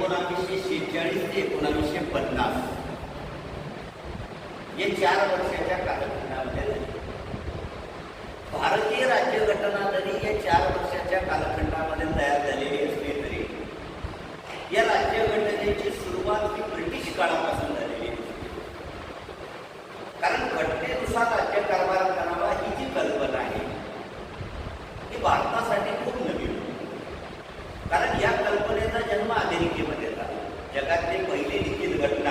एकोणावीसशे शेहेचाळीस ते एकोणावीसशे पन्नास. या चार वर्षाच्या कालखंडामध्ये झाली. भारतीय राज्यघटना जरी या चार वर्षाच्या कालखंडामध्ये तयार झालेली असली तरी या राज्यघटनेची सुरुवात ही ब्रिटिश काळापासून झालेली आहे कारण घटनेनुसार राज्यकारभार करावा ही जी कल्पना आहे ही भारतासाठी खूप नवीन होती कारण या कल्पनेचा जन्म अमेरिकेमध्ये झाला जगातली पहिली लिखित घटना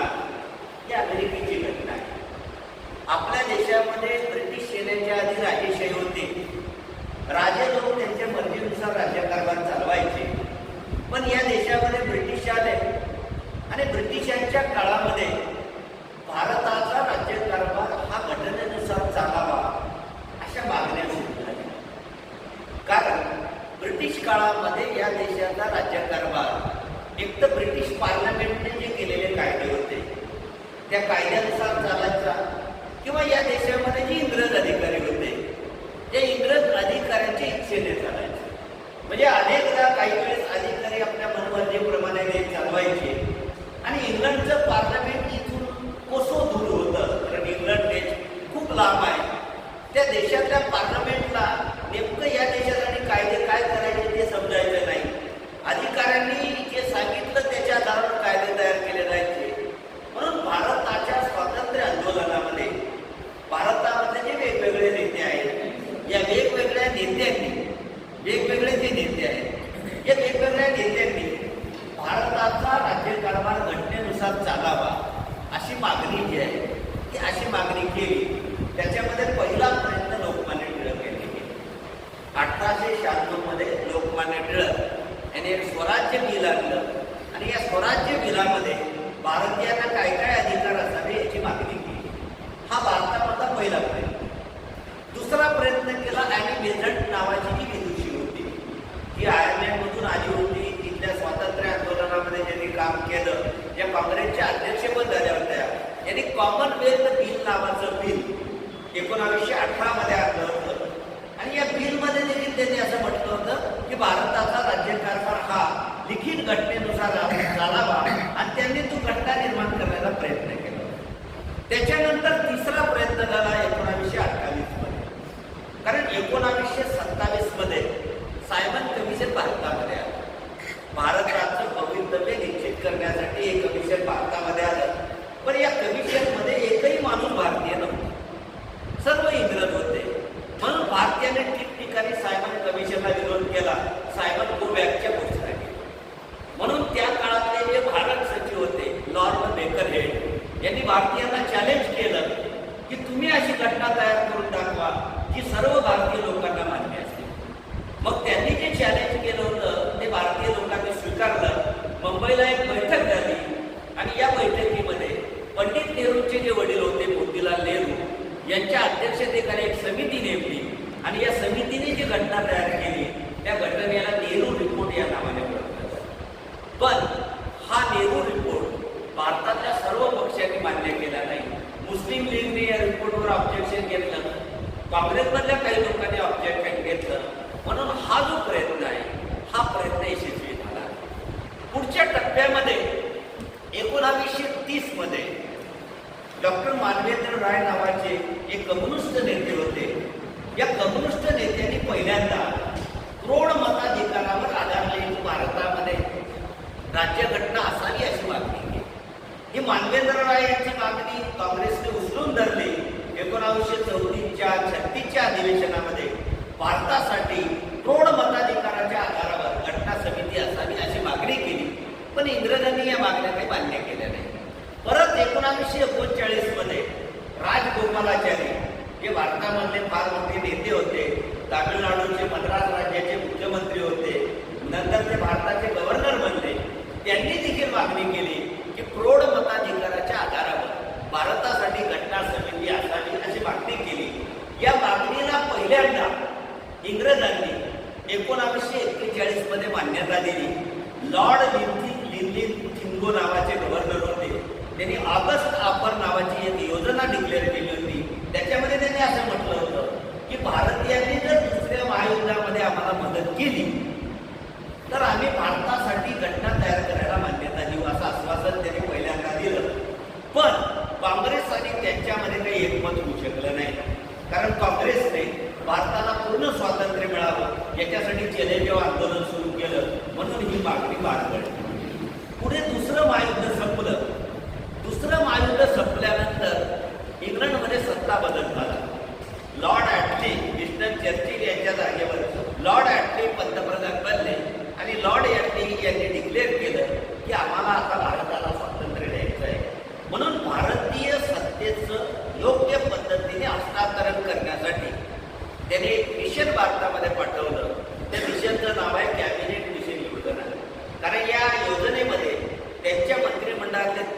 ही अमेरिकेची घटना आहे आपल्या देशामध्ये ब्रिटिश सेनेच्या आधी राजेशाही होते राजे लोक त्यांच्या मर्जीनुसार राज्यकारभार चालवायचे पण या देशामध्ये ब्रिटिश आले आणि ब्रिटिशांच्या काळामध्ये भारताचा राज्यकारभार हा घटनेनुसार चालावा अशा मागण्या सुरू झाल्या कारण ब्रिटिश काळामध्ये या देशाचा राज्यकारभार एक तर ब्रिटिश पार्लमेंटने जे केलेले कायदे होते त्या कायद्यानुसार चालायचा किंवा या देशामध्ये जे इंग्रज अधिकारी होते त्या इंग्रज अधिकाऱ्यांच्या इच्छेने चालायचे म्हणजे अनेकदा काही वेळेस अधिकारी आपल्या मनमर्जीप्रमाणे ते चालवायचे आणि इंग्लंडचं पार्लमेंट इथून कोसो दूर होतं कारण इंग्लंड देश खूप लांब आहे त्या देशातल्या पार्लमेंटला नेमकं या देशासाठी कायदे काय करायचे ते समजायचं नाही अधिकाऱ्यांनी जे सांगितलं त्याच्या आधारावर कायदे तयार केले जायचे म्हणून भारताच्या स्वातंत्र्य आंदोलनामध्ये भारतामध्ये जे वेगवेगळे नेते आहेत या वेगवेगळ्या नेत्यांनी वेगवेगळे जे नेते आहेत. या वेगवेगळ्या नेत्यांनी भारताचा राज्यकारभार घटनेनुसार चालावा अशी मागणी जी आहे ती अशी मागणी केली. त्याच्यामध्ये पहिला प्रयत्न लोकमान्य टिळक यांनी केला. अठराशे शहाण्णवमध्ये लोकमान्य टिळक यांनी एक स्वराज्य बिल आणलं. आणि या स्वराज्य बिलामध्ये भारतीयांना काय काय अधिकार असावे याची मागणी केली. हा भारतामधला पहिला प्रयत्न. दुसरा प्रयत्न केला आणि बेझंट नावाची जी विदुषी होती ती आयर्लंडमधून आली होती तिथल्या स्वातंत्र्य आंदोलनामध्ये ज्यांनी काम केलं ज्या काँग्रेसच्या अध्यक्षपद झाल्या होत्या यांनी कॉमनवेल्थ बिल नावाचं बिल एकोणावीसशे अठरा मध्ये आणलं होतं. आणि या बिलमध्ये देखील त्यांनी असं म्हटलं होतं की भारताचा राज्य हा लिखित घटनेनुसार चालावा आणि त्यांनी तो घटना निर्माण करण्याचा प्रयत्न केला त्याच्यानंतर तिसरा प्रयत्न झाला एकोणावीसशे अठ्ठावीसमध्ये कारण एकोणावीसशे सत्तावीसमध्ये सायमन कमिशन भारतामध्ये आलं भारताचं भवितव्य निश्चित करण्यासाठी हे कमिशन भारतामध्ये आलं पण या कमिशनमध्ये एकही माणूस भारतीय नव्हता सर्व इंग्रज होते म्हणून भारतीयाने ठिकठिकाणी सायमन कमिशनला विरोध केला सायमन गो बॅकच्या घोषणा केली म्हणून त्या काळातले जे भारत सचिव होते लॉर्ड बेकर हेड यांनी भारतीयांना चॅलेंज केलं की तुम्ही अशी घटना तयार करून दाखवा जी सर्व भारतीय लोकांना मान्य असेल मग त्यांनी जे चॅलेंज केलं होतं ते भारतीय लोकांनी स्वीकारलं मुंबईला एक बैठक झाली आणि या बैठकीमध्ये पंडित नेहरूंचे जे वडील होते मोतीलाल नेहरू यांच्या अध्यक्षतेखाली एक समिती नेमली. आणि या समितीने जी घटना तयार केली त्या घटनेला नेहरू रिपोर्ट या नावाने ओळखलं जातं. पण हा नेहरू रिपोर्ट भारतातल्या सर्व पक्षांनी मान्य केला नाही. मुस्लिम लीगने या रिपोर्टवर ऑब्जेक्शन घेतलं. काँग्रेसमधल्या काही लोकांनी ऑब्जेक्शन घेतलं. म्हणून हा जो प्रयत्न आहे हा प्रयत्न यशस्वी झाला. पुढच्या टप्प्यामध्ये एकोणावीसशे तीसमध्ये डॉक्टर मानवेंद्र राय नावाचे एक कम्युनिस्ट नेते होते या कम्युनिस्ट नेत्यांनी पहिल्यांदा प्रौढ मताधिकारावर आधारलेली भारतामध्ये राज्यघटना असावी अशी मागणी केली. ही मानवेंद्र राय यांची मागणी काँग्रेसने उचलून धरली. एकोणावीसशे चौतीसच्या छत्तीसच्या अधिवेशनामध्ये भारतासाठी प्रौढ मताधिकाराच्या आधारावर घटना समिती असावी अशी मागणी केली. पण इंग्रजांनी या मागण्या काही मान्य केल्या एकोणावीसशे एकोणचाळीसमध्ये राजगोपालाचारी जे भारतामधले फार मोठे नेते होते तामिळनाडूचे मद्रास राज्याचे मुख्यमंत्री होते नंतर ते भारताचे गव्हर्नर बनले त्यांनी देखील मागणी केली की प्रौढ मताधिकाराच्या आधारावर भारतासाठी घटना समिती असावी अशी मागणी केली या मागणीला पहिल्यांदा इंग्रजांनी एकोणावीसशे एक्केचाळीसमध्ये मान्यता दिली लॉर्ड लिंथी लिंली थिंगो नावाचे गव्हर्नर होते त्यांनी ऑगस्ट आपर नावाची एक योजना डिक्लेअर केली होती. त्याच्यामध्ये त्यांनी असं म्हटलं होतं की भारतीयांनी जर दुसऱ्या महायुद्धामध्ये आम्हाला मदत केली तर आम्ही भारतासाठी घटना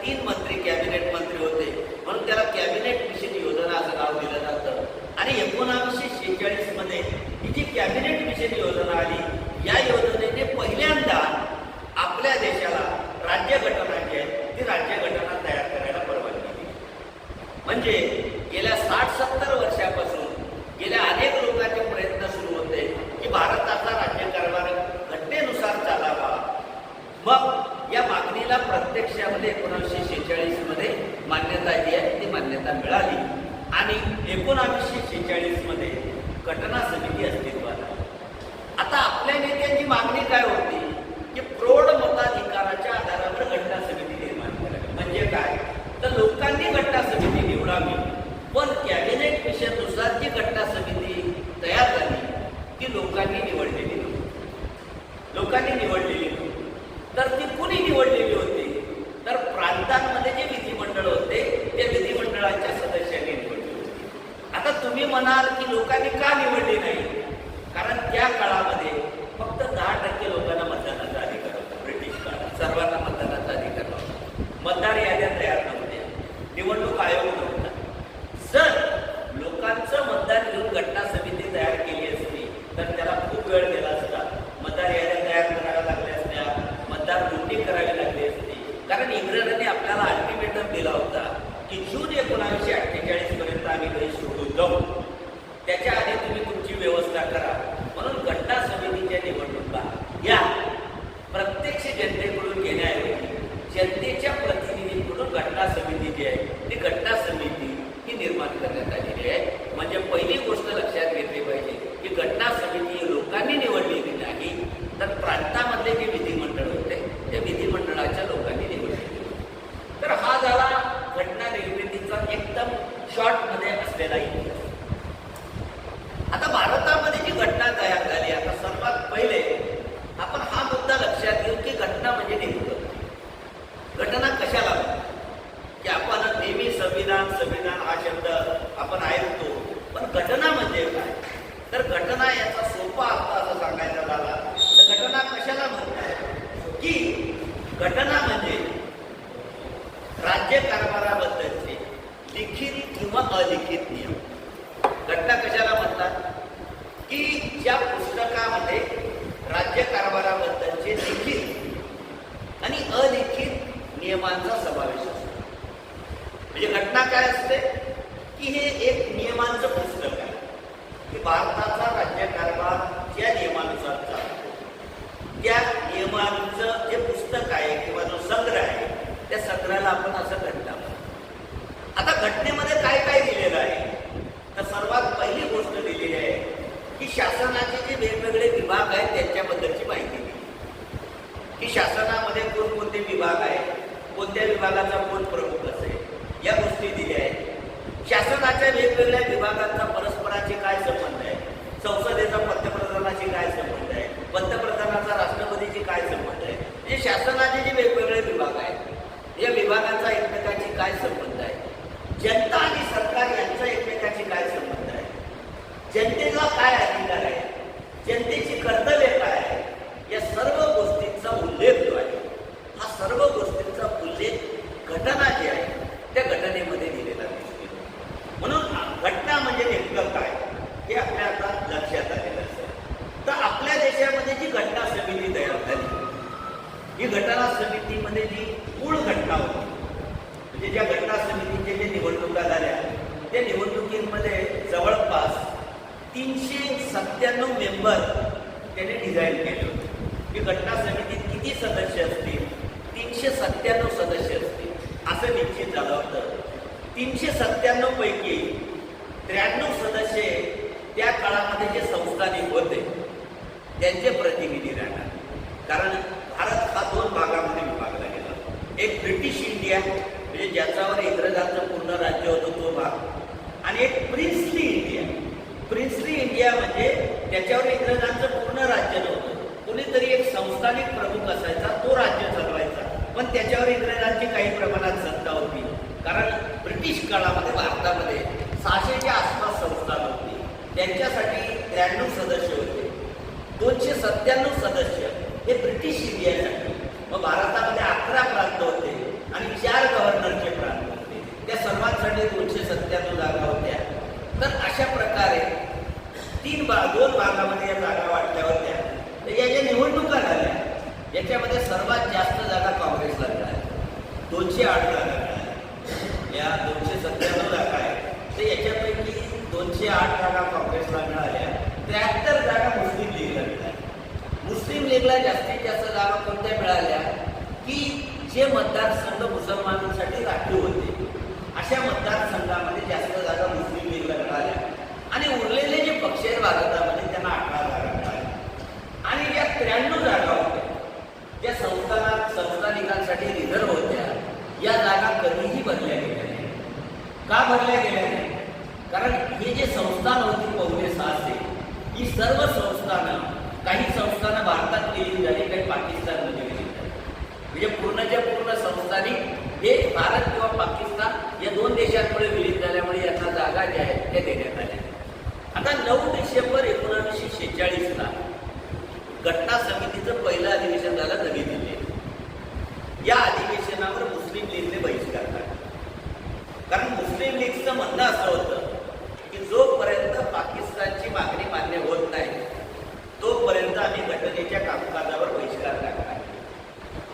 in one. ती लोकांनी निवडलेली नव्हती. लोकांनी निवडलेली नव्हती. तर ती कुणी निवडलेली होती? तर प्रांतांमध्ये जे विधिमंडळ होते ते विधिमंडळाच्या सदस्यांनी निवडले होते. आता तुम्ही म्हणाल की लोकांनी का निवडली नाही? कारण त्या काळामध्ये नियमांचा समावेश असतो. म्हणजे घटना काय असते? की हे एक नियमांचं पुस्तक आहे. की भारताचा राज्यकारभार ज्या नियमानुसार चालतो त्या नियमांचं जे पुस्तक आहे किंवा जो संग्रह आहे त्या संग्रहाला आपण असं घटना आता घटनेमध्ये काय काय दिलेलं आहे? तर सर्वात पहिली गोष्ट दिलेली आहे की शासनाचे जे वेगवेगळे विभाग आहेत त्यांच्याबद्दलची माहिती दिली. की शासना कोणत्या विभागाचा कोण प्रमुख असेल? या गोष्टी दिल्या आहेत. शासनाच्या वेगवेगळ्या सत्त्याण्णव मेंबर त्याने डिझाईन केले होते. की घटना समितीत किती सदस्य असतील? तीनशे सत्त्याण्णव सदस्य असतील असं निश्चित झालं होतं. तीनशे सत्त्याण्णव पैकी त्र्याण्णव सदस्य त्या काळामध्ये जे संस्थानिक होते त्यांचे प्रतिनिधी राहणार. कारण भारत हा दोन भागामध्ये विभागला गेला. एक ब्रिटिश इंडिया म्हणजे ज्याच्यावर इंग्रजांचं पूर्ण राज्य होतं तो भाग आणि एक प्रिन्सली इंडिया प्रिन्सली इंडिया म्हणजे त्याच्यावर इंग्रजांचं पूर्ण राज्य नव्हतं. कुणीतरी एक संस्थानिक प्रमुख असायचा तो राज्य चालवायचा. पण त्याच्यावर इंग्रजांची काही प्रमाणात सत्ता होती. कारण ब्रिटिश काळामध्ये भारतामध्ये सहाशेच्या आसपास संस्थान होती त्यांच्यासाठी त्र्याण्णव सदस्य होते. दोनशे सत्त्याण्णव सदस्य हे ब्रिटिश इंडियासाठी मग भारतामध्ये अकरा प्रांत होते आणि चार गव्हर्नरचे प्रांत होते त्या सर्वांसाठी दोनशे सत्त्याण्णव जागा होत्या तर अशा प्रकारे तीन बा दोन भागामध्ये या जागा वाटल्या होत्या तर या ज्या निवडणुका झाल्या याच्यामध्ये सर्वात जास्त जागा काँग्रेसला मिळाल्या दोनशे आठ जागा मिळाल्या या दोनशे सत्त्याण्णव जागा आहेत. तर याच्यापैकी दोनशे आठ जागा काँग्रेसला मिळाल्या. त्र्याहत्तर जागा मुस्लिम लीगला मिळाल्या. मुस्लिम लीगला जास्तीत जास्त जागा कोणत्या मिळाल्या? की जे मतदारसंघ मुसलमानांसाठी राखीव होते. अशा मतदारसंघामध्ये जास्त जागा मुस्लिम लीगला मिळाल्या. आणि उरलेले जे पक्ष आहेत भारतामध्ये त्यांना अठरा जागा मिळाल्या आणि या त्र्याण्णव जागा होत्या ज्या संस्थाना संस्थानिकांसाठी रिझर्व होत्या या जागा कधीही भरल्या गेल्या नाही का भरल्या गेल्या नाही कारण हे जे संस्थान होती पवने सहाशे ही सर्व संस्थानं काही संस्थानं भारतात विलीन झाली काही पाकिस्तानमध्ये विलीन झाली म्हणजे पूर्णच्या पूर्ण संस्थानी हे भारत किंवा पाकिस्तान या दोन देशांमुळे विलीन झाल्यामुळे याचा जागा ज्या आहेत त्या देण्यात आल्या. आता नऊ डिसेंबर एकोणावीसशे शेहेचाळीसला घटना समितीचं पहिलं अधिवेशन झालं नवी दिल्लीत या अधिवेशनावर मुस्लिम लीगने बहिष्कार काढला कारण त्यांचं म्हणणं असं होतं की जोपर्यंत पाकिस्तानची मागणी मान्य होत नाही तोपर्यंत आम्ही घटनेच्या कामकाजावर बहिष्कार टाकणार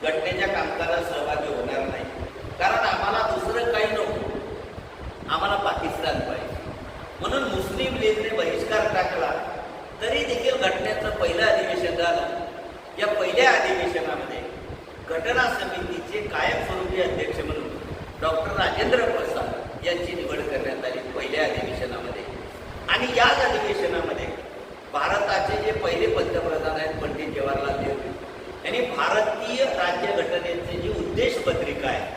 घटनेच्या कामकाजात सहभागी होणार नाही. कारण आम्हाला दुसरं काही नको. आम्हाला पाकिस्तान पाहिजे. म्हणून मुस्लिम लीगने बहिष्कार टाकला तरी देखील घटनेचं पहिलं अधिवेशन झालं. या पहिल्या अधिवेशनामध्ये घटना समितीचे कायमस्वरूपी अध्यक्ष म्हणून डॉक्टर राजेंद्र प्रसाद यांची निवड करण्यात आली पहिल्या अधिवेशनामध्ये आणि याच अधिवेशनामध्ये भारताचे जे पहिले पंतप्रधान आहेत पंडित जवाहरलाल नेहरू यांनी भारतीय राज्यघटनेची जी उद्देश पत्रिका आहे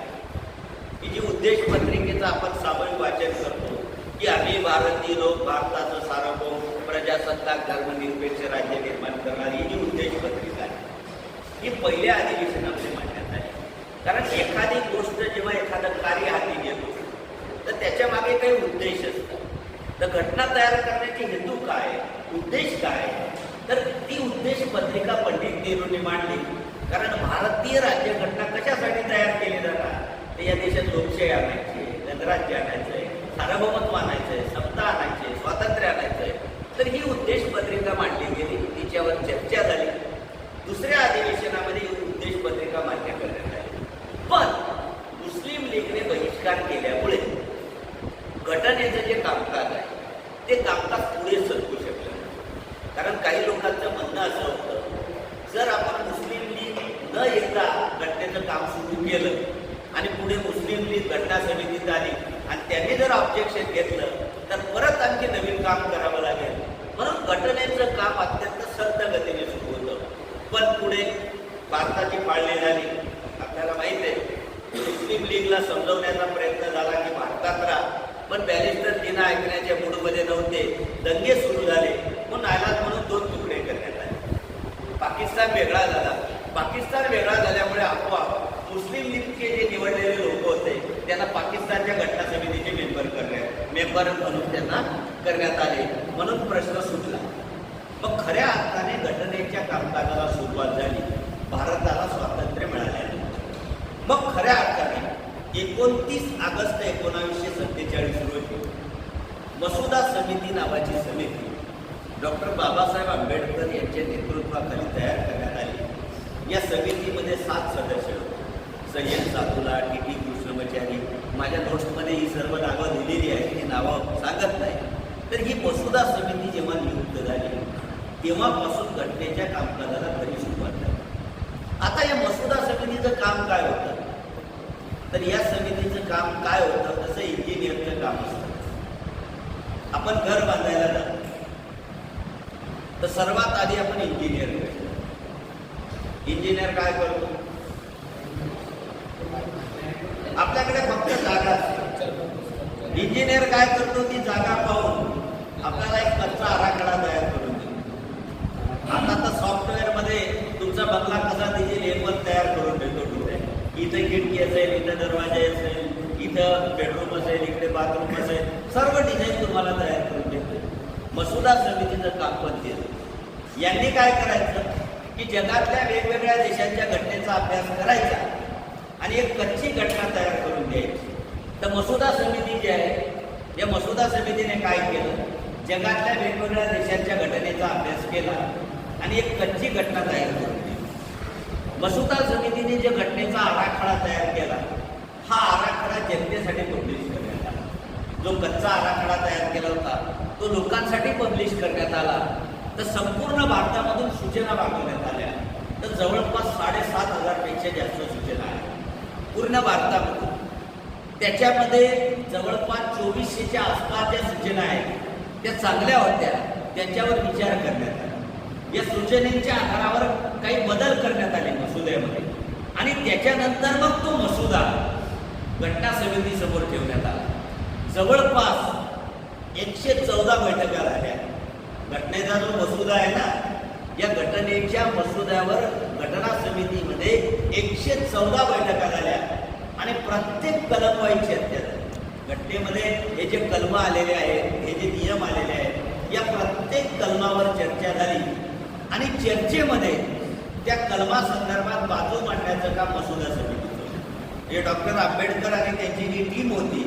ही जी उद्देश पत्रिकेचं आपण सामूहिक वाचन करतो की आम्ही भारतीय लोक भारताचं सार्वभौम प्रजासत्ताक धर्मनिरपेक्ष राज्य निर्माण करणारी ही जी उद्देश पत्रिका आहे ही पहिल्या अधिवेशनामध्ये मांडण्यात आली. कारण एखादी गोष्ट जेव्हा एखादं कार्य हाती घेतो तर त्याच्यामागे काही उद्देश असतात. तर घटना तयार करण्याचे हेतू काय? उद्देश काय? तर ती उद्देश पत्रिका पंडित नेहरूंनी मांडली. कारण भारतीय राज्यघटना कशासाठी तयार केली जाणार तर या देशात लोकशाही आणायची गणराज्य आणायचं आहे सार्वभौमत्व आणायचं आहे सत्ता आणायची आहे स्वातंत्र्य आणायचं आहे. तर ही उद्देश पत्रिका मांडली गेली. तिच्यावर चर्चा झाली. दुसऱ्या अधिवेशनामध्ये ही उद्देश पत्रिका मान्य करण्यात आली. पण मुस्लिम लीगने बहिष्कार केल्यामुळे घटनेचं जे कामकाज आहे ते कामकाज पुढे सरकू शकलं कारण काही लोकांचं म्हणणं असं होतं जर आपण मुस्लिम लीग न येता घटनेचं काम सुरू केलं आणि पुढे मुस्लिम लीग घटना समितीत आली आणि त्यांनी जर ऑब्जेक्शन घेतलं तर परत आणखी नवीन काम करावं लागेल. म्हणून घटनेचं काम अत्यंत सक्त गतीने सुरू होतं. पण पुढे भारताची पाळली झाली. आपल्याला माहीत आहे मुस्लिम लीगला समजवण्याचा प्रयत्न झाला की भारतात राहा. पण बॅरिस्टर बिना ऐकण्याच्या मूडमध्ये नव्हते. दंगे सुरू झाले. म्हणून नायलाज म्हणून दोन तुकडे करण्यात आले. पाकिस्तान वेगळा झाला. पाकिस्तान वेगळा झाल्यामुळे आपोआप मुस्लिम लीगचे जे निवडलेले लोक होते त्यांना पाकिस्तानच्या घटना समितीचे मेंबर करण्यात मेंबर म्हणून त्यांना करण्यात आले. म्हणून प्रश्न सुटला. मग खऱ्या अर्थाने घटनेच्या कामकाजाला सुरुवात झाली. भारताला स्वातंत्र्य मिळाले मग खऱ्या अर्थाने एकोणतीस ऑगस्ट एकोणावीसशे सत्तेचाळीस रोजी मसुदा समिती नावाची समिती डॉक्टर बाबासाहेब आंबेडकर यांच्या नेतृत्वाखाली तयार करण्यात आली. या समितीमध्ये सात सदस्य होते. सय्यद सातुला टी टी कृष्णमाचारी माझ्या नोट्समध्ये ही सर्व नावं दिलेली आहेत. ही नावं सांगत नाही. तर ही मसुदा समिती जेव्हा नियुक्त झाली तेव्हापासून घटनेच्या कामकाजाला खरी सुरुवात झाली. आता या मसुदा समितीचं काम काय होतं? तर या समितीचं काम काय होतं? तसं इंजिनियरचं काम असतं. आपण घर बांधायला जातो. तर सर्वात आधी आपण इंजिनियर करतो इंजिनियर काय करतो? आपल्याकडे फक्त जागा इंजिनियर काय करतो? ती जागा पाहून आपल्याला एक कच्चा आराखडा तयार करून देतो. आता तर सॉफ्टवेअरमध्ये तुमचा बंगला कसा दिसेल हे पण तयार करून इथं खिडकी असेल इथं दरवाजे असेल इथं बेडरूम असेल इकडे बाथरूम असेल सर्व डिझाईन तुम्हाला तयार करून देतो. मसुदा समितीचं काम पण केलं यांनी काय करायचं? की जगातल्या वेगवेगळ्या देशांच्या घटनेचा अभ्यास करायचा आणि एक कच्ची घटना तयार करून द्यायची तर मसुदा समिती जी आहे या मसुदा समितीने काय केलं? जगातल्या वेगवेगळ्या देशांच्या घटनेचा अभ्यास केला आणि एक कच्ची घटना तयार केली मसुदा समितीने जे घटनेचा आराखडा तयार केला हा आराखडा जनतेसाठी पब्लिश करण्यात आला. जो कच्चा आराखडा तयार केला होता तो लोकांसाठी पब्लिश करण्यात आला. तर संपूर्ण भारतामधून सूचना मागवण्यात आल्या. तर जवळपास साडेसात हजारपेक्षा जास्त सूचना आहेत. पूर्ण भारतामधून त्याच्यामध्ये जवळपास चोवीसशेच्या आसपास ज्या सूचना आहेत त्या चांगल्या होत्या त्यांच्यावर विचार करण्यात आला. या सूचनेच्या आधारावर काही बदल करण्यात आले. मसुद्यामध्ये आणि त्याच्यानंतर मग तो मसुदा घटना समितीसमोर ठेवण्यात आला. जवळपास एकशे चौदा बैठका झाल्या. घटनेचा जो मसुदा आहे ना या घटनेच्या मसुद्यावर घटना समितीमध्ये एकशे चौदा बैठका झाल्या. आणि प्रत्येक कलम व्हायची अत्यंत. घटनेमध्ये हे जे कलम आलेले आहेत हे जे नियम आलेले आहेत या प्रत्येक कलमावर चर्चा झाली. आणि चर्चेमध्ये त्या कलमासंदर्भात बाजू मांडण्याचं काम मसुदा समितीचं. हे डॉक्टर आंबेडकर आणि त्यांची जी टीम होती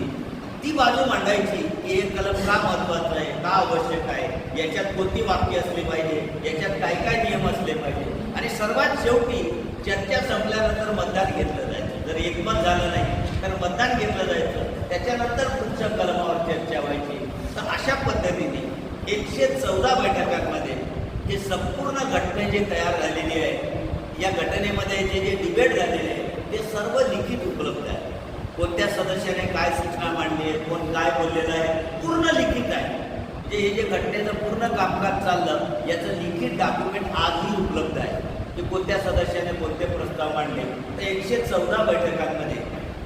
ती बाजू मांडायची की हे कलम का महत्वाचं आहे का आवश्यक आहे याच्यात कोणती वाक्य असली पाहिजे याच्यात काय काय नियम असले पाहिजे. आणि सर्वात शेवटी चर्चा संपल्यानंतर मतदान घेतलं जायचं. जर एकमत झालं नाही तर मतदान घेतलं जायचं. त्याच्यानंतर पुढच्या कलमावर चर्चा व्हायची. तर अशा पद्धतीने एकशे चौदा बैठकांमध्ये हे संपूर्ण घटना जे तयार झालेली आहे या घटनेमध्ये जे जे डिबेट झालेले आहे ते सर्व लिखित उपलब्ध आहे. कोणत्या सदस्याने काय सूचना मांडली आहे कोण काय बोललेलं आहे पूर्ण लिखित आहे. म्हणजे हे जे घटनेचं पूर्ण कामकाज चाललं याचं लिखित डॉक्युमेंट आजही उपलब्ध आहे. की कोणत्या सदस्याने कोणते प्रस्ताव मांडले तर एकशे चौदा बैठकांमध्ये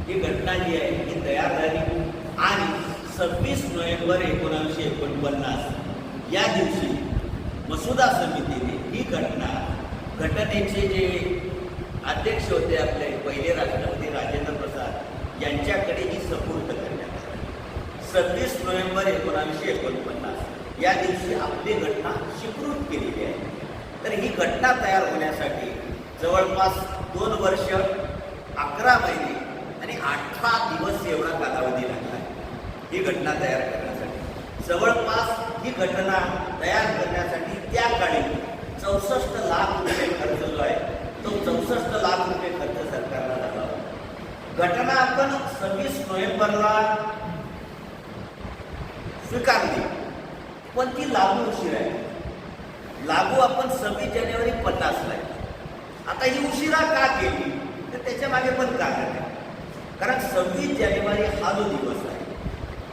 ही घटना जी आहे ही तयार झाली. आणि सव्वीस नोव्हेंबर एकोणावीसशे एकोणपन्नास या दिवशी मसुदा समितीने ही घटना घटनेचे जे अध्यक्ष होते आपले पहिले राष्ट्रपती राजेंद्र प्रसाद यांच्याकडे ही सपूर्द करण्यात आली. सव्वीस नोव्हेंबर एकोणावीसशे एकोणपन्नास या दिवशी आपली घटना स्वीकृत केलेली आहे. तर ही घटना तयार होण्यासाठी जवळपास दोन वर्ष अकरा महिने आणि अठरा दिवस एवढा कालावधी लागला ही घटना तयार करण्यासाठी. जवळपास ही घटना तयार करण्यासाठी त्या काळी चौसष्ट लाख रुपये खर्च जो आहे तो चौसष्ट लाख रुपये खर्च सरकारला झाला घटना आपण सव्वीस नोव्हेंबरला स्वीकारली पण ती लागू उशीर आहे. लागू आपण सव्वीस जानेवारी पन्नासला आहे. आता ही उशिरा का केली तर त्याच्यामागे पण कारण आहे. कारण सव्वीस जानेवारी हा जो दिवस आहे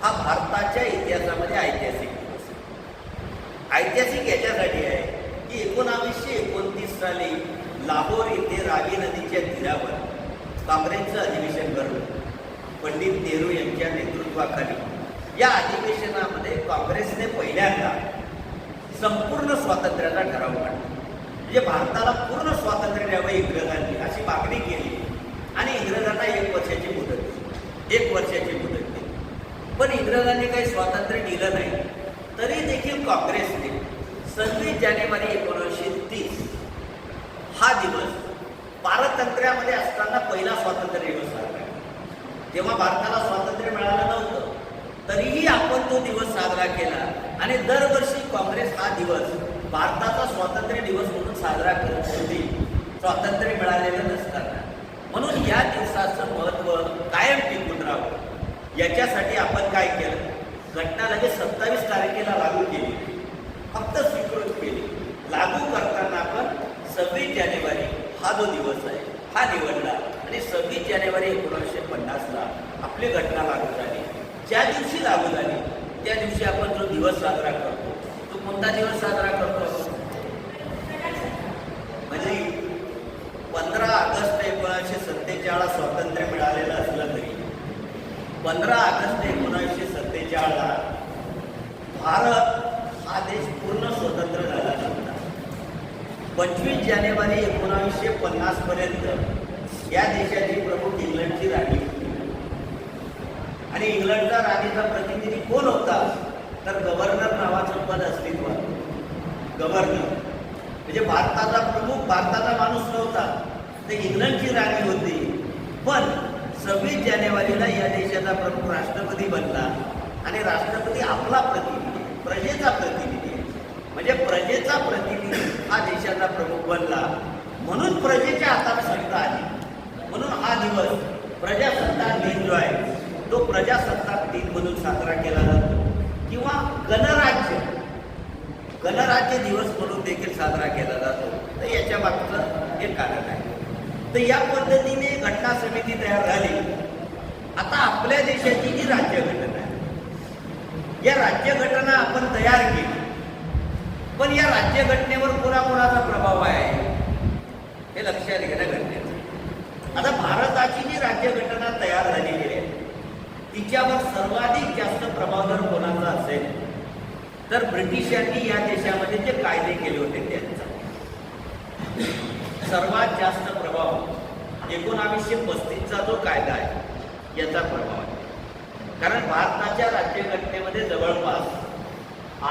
हा भारताच्या इतिहासामध्ये ऐतिहासिक ऐतिहासिक याच्यासाठी आहे की एकोणावीसशे एकोणतीस साली लाहोर येथे रावी नदीच्या तीरावर काँग्रेसचं अधिवेशन भरलं पंडित नेहरू यांच्या नेतृत्वाखाली. या अधिवेशनामध्ये काँग्रेसने पहिल्यांदा संपूर्ण स्वातंत्र्याचा ठराव काढला म्हणजे भारताला पूर्ण स्वातंत्र्य द्यावं इंग्रजांनी अशी मागणी केली. आणि इंग्रजांना एक वर्षाची मुदत दिली. एक वर्षाची मुदत दिली. पण इंग्रजांनी काही स्वातंत्र्य दिलं नाही. तरी देखील काँग्रेसने सव्वीस जानेवारी एकोणीसशे तीस हा दिवस पारतंत्र्यामध्ये असताना पहिला स्वातंत्र्य दिवस साजरा जेव्हा भारताला स्वातंत्र्य मिळालं नव्हतं तरीही आपण तो दिवस साजरा केला. आणि दरवर्षी काँग्रेस हा दिवस भारताचा स्वातंत्र्य दिवस म्हणून साजरा करत होती. स्वातंत्र्य मिळालेलं नसताना. म्हणून या दिवसाचं महत्त्व कायम टिकून राहावं. याच्यासाठी आपण काय केलं? घटना लगेच सत्तावीस तारखेला लागू केली. फक्त स्वीकृत केली. लागू करताना आपण सव्वीस जानेवारी हा जो दिवस आहे हा निवडला आणि सव्वीस जानेवारी एकोणीसशे पन्नासला आपली घटना लागू झाली. ज्या दिवशी लागू झाली त्या दिवशी आपण जो दिवस साजरा करतो तो कोणता दिवस साजरा करतो? म्हणजे पंधरा ऑगस्ट एकोणीसशे सत्तेचाळीस स्वातंत्र्य मिळालेलं असलं तरी पंधरा ऑगस्ट एकोणीसशे सत्तेचाळीस भारत हा देश पूर्ण स्वतंत्र झाला नव्हता. पंचवीस जानेवारी एकोणावीसशे पन्नास पर्यंत या देशाची प्रमुख इंग्लंडची राणी होती. आणि इंग्लंडचा राणीचा प्रतिनिधी कोण होता? तर गव्हर्नर नावाचं पद अस्तित्वात गव्हर्नर. म्हणजे भारताचा प्रमुख भारताचा माणूस नव्हता. तर इंग्लंडची राणी होती. पण सव्वीस जानेवारीला या देशाचा प्रमुख राष्ट्रपती बनला. आणि राष्ट्रपती आपला प्रतिनिधी प्रजेचा प्रतिनिधी. म्हणजे प्रजेचा प्रतिनिधी हा देशाचा प्रमुख बनला. म्हणून प्रजेच्या हातात सत्ता आली. म्हणून हा दिवस प्रजासत्ताक दिन जो आहे तो प्रजासत्ताक दिन म्हणून साजरा केला जातो. किंवा गणराज्य गणराज्य दिवस म्हणून देखील साजरा केला जातो. तर याच्या मागचं हे कारण आहे. तर या पद्धतीने घटना समिती तयार झाली. आता आपल्या देशाची जी राज्यघटना या राज्यघटना आपण तयार केली. पण या राज्यघटनेवर कोणाकोणाचा प्रभाव आहे? हे लक्षात घेणं घटनेचं आता भारताची जी राज्यघटना तयार झालेली आहे तिच्यावर सर्वाधिक जास्त प्रभाव जर कोणाचा असेल तर ब्रिटिशांनी या देशामध्ये जे कायदे केले होते त्यांचा. सर्वात जास्त प्रभाव एकोणावीसशे पस्तीसचा जो कायदा आहे याचा प्रभाव आहे. कारण भारताच्या राज्यघटनेमध्ये जवळपास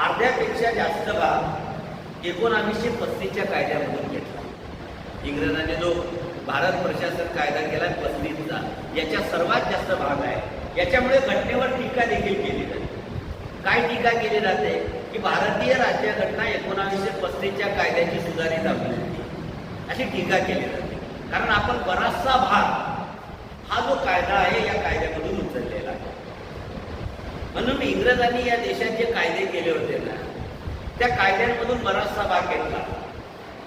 अर्ध्यापेक्षा जास्त भाग एकोणावीसशे पस्तीसच्या कायद्यामधून घेतला. इंग्रजांनी जो भारत प्रशासन कायदा केला पस्तीसचा याच्या सर्वात जास्त भाग आहे. याच्यामुळे घटनेवर टीका देखील केली जाते. काय टीका केली जाते? की भारतीय राज्यघटना एकोणावीसशे पस्तीसच्या कायद्याची सुधारित होती. अशी टीका केली जाते. कारण आपण बराचसा भाग हा जो कायदा आहे या कायद्या म्हणून इंग्रजांनी या देशात जे कायदे केले होते ना त्या कायद्यांमधून बराचसा भाग घेतला.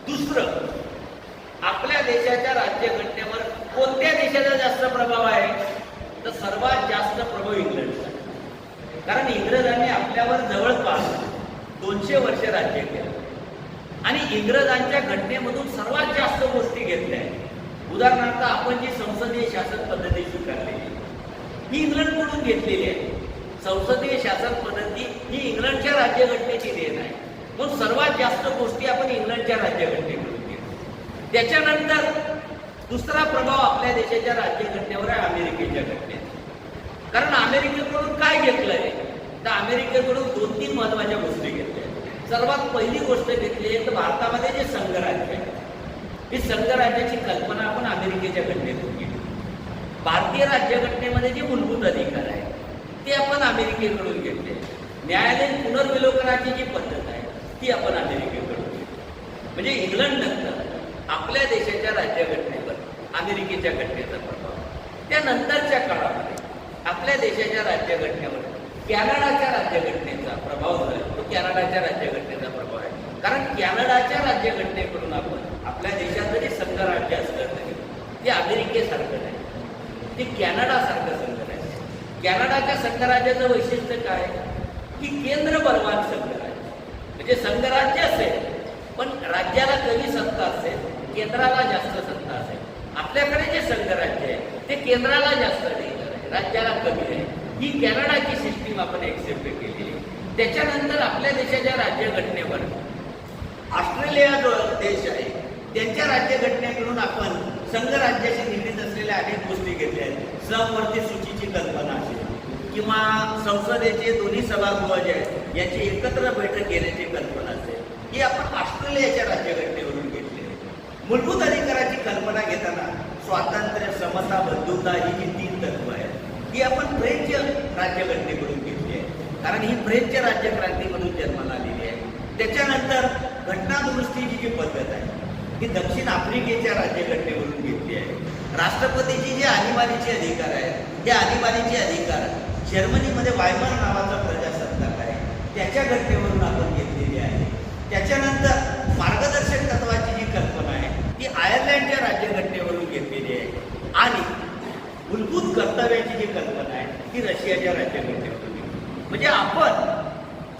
दुसरं आपल्या देशाच्या राज्यघटनेवर कोणत्या देशाचा जास्त प्रभाव आहे? तर सर्वात जास्त प्रभाव इंग्लंडचा. कारण इंग्रजांनी आपल्यावर जवळपास दोनशे वर्ष राज्य केलं. आणि इंग्रजांच्या घटनेमधून सर्वात जास्त गोष्टी घेतल्या. आहेत उदाहरणार्थ आपण जी संसदीय शासन पद्धती स्वीकारलेली ही इंग्लंडकडून घेतलेली आहे. संसदीय शासन पद्धती ही इंग्लंडच्या राज्यघटनेची देण आहे. म्हणून सर्वात जास्त गोष्टी आपण इंग्लंडच्या राज्यघटनेकडून घेतो. त्याच्यानंतर दुसरा प्रभाव आपल्या देशाच्या राज्यघटनेवर आहे अमेरिकेच्या घटनेचा कारण अमेरिकेकडून काय घेतलंय? तर अमेरिकेकडून दोन तीन महत्त्वाच्या गोष्टी घेतल्या. सर्वात पहिली गोष्ट घेतली आहे तर भारतामध्ये जे संघराज्य आहे ही संघराज्याची कल्पना आपण अमेरिकेच्या घटनेतून केली भारतीय राज्यघटनेमध्ये जे मूलभूत अधिकार आहे ते आपण अमेरिकेकडून घेतले न्यायालयीन पुनर्विलोकनाची जी पद्धत आहे ती आपण अमेरिकेकडून घेतली म्हणजे इंग्लंड नंतर आपल्या देशाच्या राज्यघटनेवर अमेरिकेच्या घटनेचा प्रभाव. त्यानंतरच्या काळामध्ये आपल्या देशाच्या राज्यघटनेवर कॅनडाच्या राज्यघटनेचा प्रभाव झाला. तो कॅनडाच्या राज्यघटनेचा प्रभाव आहे. कारण कॅनडाच्या राज्यघटनेकडून आपण आपल्या देशात जरी संघराज्य असलं तरी ते अमेरिकेसारखं नाही. ते कॅनडासारखं आहे. कॅनडाच्या संघराज्याचं वैशिष्ट्य काय? की केंद्र बलवान संघराज्य. म्हणजे संघराज्य असेल पण राज्याला कमी सत्ता असेल? केंद्राला जास्त सत्ता असेल. आपल्याकडे जे संघराज्य आहे ते केंद्राला जास्त अधिकार आहे. राज्याला कमी आहे. ही कॅनडाची सिस्टीम आपण एक्सेप्ट केलेली त्याच्यानंतर आपल्या देशाच्या राज्यघटनेवर. ऑस्ट्रेलिया जो देश आहे. त्यांच्या राज्यघटनेकडून आपण संघराज्याशी निगडीत असलेल्या अनेक गोष्टी घेतल्या आहेत. समवर्ती सूचीची कल्पना असेल किंवा संसदेचे दोन्ही सभागृह जे आहेत याची एकत्र बैठक घेण्याची कल्पना असेल ही आपण ऑस्ट्रेलियाच्या राज्यघटनेवरून घेतली आहे. मूलभूत अधिकाराची कल्पना घेताना स्वातंत्र्य समता बंधुता ही जी तीन तत्व आहेत ही आपण फ्रेंच राज्यघटनेकडून घेतली आहे कारण ही फ्रेंच राज्यक्रांतीमधून जन्माला आलेली आहे. त्याच्यानंतर घटनादुरुस्तीची जी पद्धत आहे ही दक्षिण आफ्रिकेच्या राज्यघटनेवरून घेतली आहे. राष्ट्रपतीची जे आणीबाणीचे अधिकार आहेत ते आणीबाणीचे अधिकार जर्मनीमध्ये वायमर नावाचा प्रजासत्ताक आहे. त्याच्या घटनेवरून आपण घेतलेली आहे. त्याच्यानंतर मार्गदर्शक तत्वाची जी कल्पना आहे ती आयर्लंडच्या राज्यघटनेवरून घेतलेली आहे. आणि मूलभूत कर्तव्याची जी कल्पना आहे ती रशियाच्या राज्यघटनेवरून म्हणजे आपण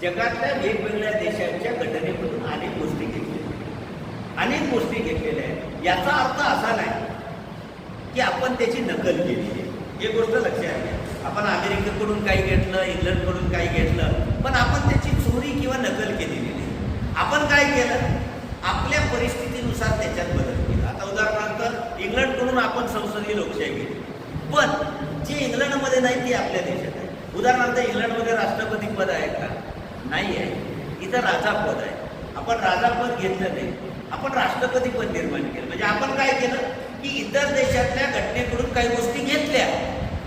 जगातल्या वेगवेगळ्या देशांच्या घटनेमधून अनेक गोष्टी अनेक गोष्टी घेतलेल्या आहेत. याचा अर्थ असा नाही की आपण त्याची नकल केली आहे. हे गोष्ट लक्षात घ्या. आपण अमेरिकेकडून काही घेतलं इंग्लंडकडून काही घेतलं पण आपण त्याची चोरी किंवा नकल केलेली नाही. आपण काय केलं? आपल्या परिस्थितीनुसार त्याच्यात बदल केला. आता उदाहरणार्थ इंग्लंडकडून आपण संसदीय लोकशाही केली पण जे इंग्लंडमध्ये नाही ते आपल्या देशात आहे. उदाहरणार्थ इंग्लंडमध्ये राष्ट्रपती पद आहे का? नाही आहे. इथं राजा पद आहे. आपण राजा पद घेतलं नाही. आपण राष्ट्रपती पद निर्माण केलं. म्हणजे आपण काय केलं? की इतर देशातल्या घटनेकडून काही गोष्टी घेतल्या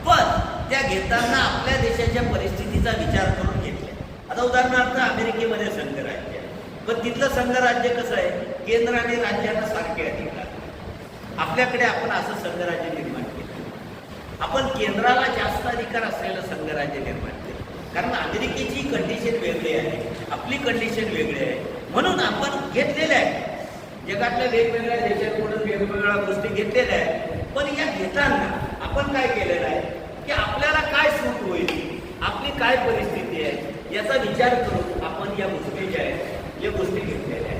पण त्या घेताना आपल्या देशाच्या परिस्थितीचा विचार करून घेतल्या. आता उदाहरणार्थ अमेरिकेमध्ये संघराज्य आहे. पण तिथलं संघराज्य कसं आहे? केंद्र आणि राज्यांना सारखे अधिकार. आपल्याकडे आपण असं संघराज्य निर्माण केलं. आपण केंद्राला जास्त अधिकार असलेलं संघराज्य निर्माण केलं. कारण अमेरिकेची कंडिशन वेगळी आहे. आपली कंडिशन वेगळी आहे. म्हणून आपण घेतलेलं आहे. जगातल्या वेगवेगळ्या देशांकडून वेगवेगळ्या गोष्टी घेतलेल्या आहेत. पण या घेताना आपण काय केलेलं आहे? की आपल्याला काय सूट होईल? आपली काय परिस्थिती आहे? याचा विचार करून आपण या गोष्टी ज्या आहेत या गोष्टी घेतलेल्या आहेत.